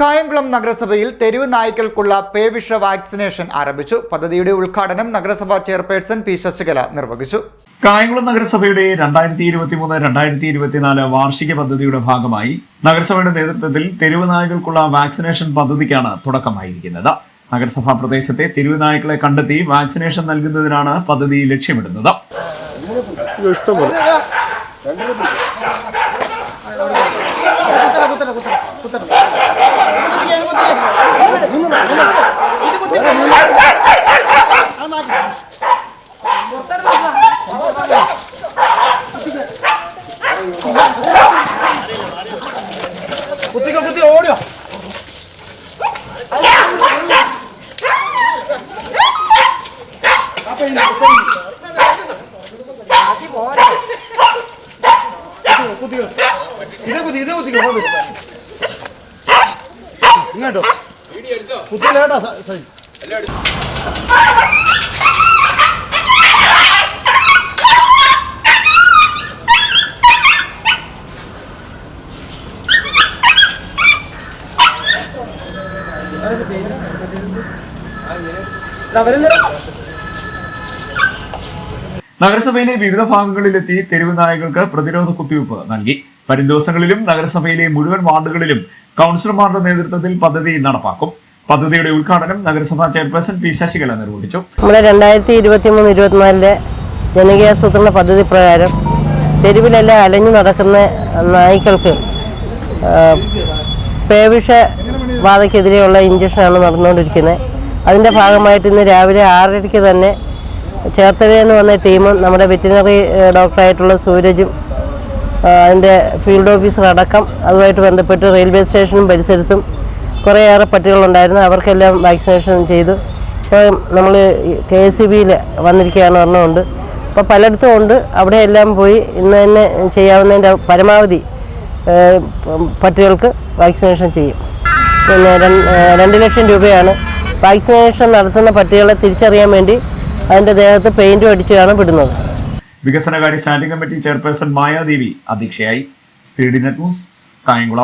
കായംകുളം നഗരസഭയിൽ തെരുവ് നായ്ക്കൾക്കുള്ള പേവിഷ വാക്സിനേഷൻ ആരംഭിച്ചു. പദ്ധതിയുടെ ഉദ്ഘാടനം നഗരസഭാ ചെയർപേഴ്സൺ പി ശശികല നിർവഹിച്ചു. കായംകുളം നഗരസഭയുടെ രണ്ടായിരത്തി ഇരുപത്തി മൂന്ന് രണ്ടായിരത്തി ഇരുപത്തിനാല് വാർഷിക പദ്ധതിയുടെ ഭാഗമായി നഗരസഭയുടെ നേതൃത്വത്തിൽ തെരുവ് നായ്ക്കൾക്കുള്ള വാക്സിനേഷൻ പദ്ധതിക്കാണ് തുടക്കമായിരിക്കുന്നത്. നഗരസഭാ പ്രദേശത്തെ തെരുവ് നായ്ക്കളെ കണ്ടെത്തി വാക്സിനേഷൻ നൽകുന്നതിനാണ് പദ്ധതി ലക്ഷ്യമിടുന്നത്. കുത്തിക്കോ കുത്തി ഓടിയോ. കുത്തിക്കോ ഇതേ കുത്തി ഇതേ കുത്തിക്കോ. ഇങ്ങോട്ടോ. കുത്തിയില്ലേട്ടാ സൈ. നഗരസഭയിലെ വിവിധ ഭാഗങ്ങളിലെത്തി തെരുവ് നായകൾക്ക് പ്രതിരോധ കുത്തിവയ്പ് നൽകി. വരും ദിവസങ്ങളിലും നഗരസഭയിലെ മുഴുവൻ വാർഡുകളിലും കൗൺസിലർമാരുടെ നേതൃത്വത്തിൽ പദ്ധതി നടപ്പാക്കും. പദ്ധതിയുടെ ഉദ്ഘാടനം നഗരസഭാ ചെയർപേഴ്സൺ പി ശശികല നിർവഹിച്ചു. നമ്മുടെ രണ്ടായിരത്തി ഇരുപത്തി മൂന്ന് ഇരുപത്തിനാലിലെ ജനകീയാസൂത്രണ പദ്ധതി പ്രകാരം തെരുവിലെല്ലാം അലഞ്ഞു നടക്കുന്ന നായ്ക്കൾക്ക് പേവിഷ ബാധയ്ക്കെതിരെയുള്ള ഇഞ്ചക്ഷനാണ് നടന്നുകൊണ്ടിരിക്കുന്നത്. അതിന്റെ ഭാഗമായിട്ട് ഇന്ന് രാവിലെ ആറരയ്ക്ക് തന്നെ ചേർത്തലയെന്ന് വന്ന ടീമും നമ്മുടെ വെറ്റിനറി ഡോക്ടറായിട്ടുള്ള സൂരജും അതിന്റെ ഫീൽഡ് ഓഫീസർ അടക്കം അതുമായിട്ട് ബന്ധപ്പെട്ട് റെയിൽവേ സ്റ്റേഷനും പരിസരത്തും കുറേയേറെ പട്ടികളുണ്ടായിരുന്നു. അവർക്കെല്ലാം വാക്സിനേഷൻ ചെയ്തു. ഇപ്പോൾ നമ്മൾ കെ എസ് സി ബിയിൽ വന്നിരിക്കുകയാണ് പറഞ്ഞുകൊണ്ട്. ഇപ്പോൾ പലയിടത്തും ഉണ്ട്. അവിടെയെല്ലാം പോയി ഇന്ന് തന്നെ ചെയ്യാവുന്നതിന്റെ പരമാവധി പട്ടികൾക്ക് വാക്സിനേഷൻ ചെയ്യും. പിന്നെ രണ്ട് ലക്ഷം രൂപയാണ്. വാക്സിനേഷൻ നടത്തുന്ന പട്ടികളെ തിരിച്ചറിയാൻ വേണ്ടി അതിന്റെ ദേഹത്ത് പെയിന്റും അടിച്ചാണ് വിടുന്നത്. വികസനകാര്യ സ്റ്റാൻഡിംഗ് കമ്മിറ്റി ചെയർപേഴ്സൺ മായാദേവി അധ്യക്ഷയായി. C D net news Kayamkulam.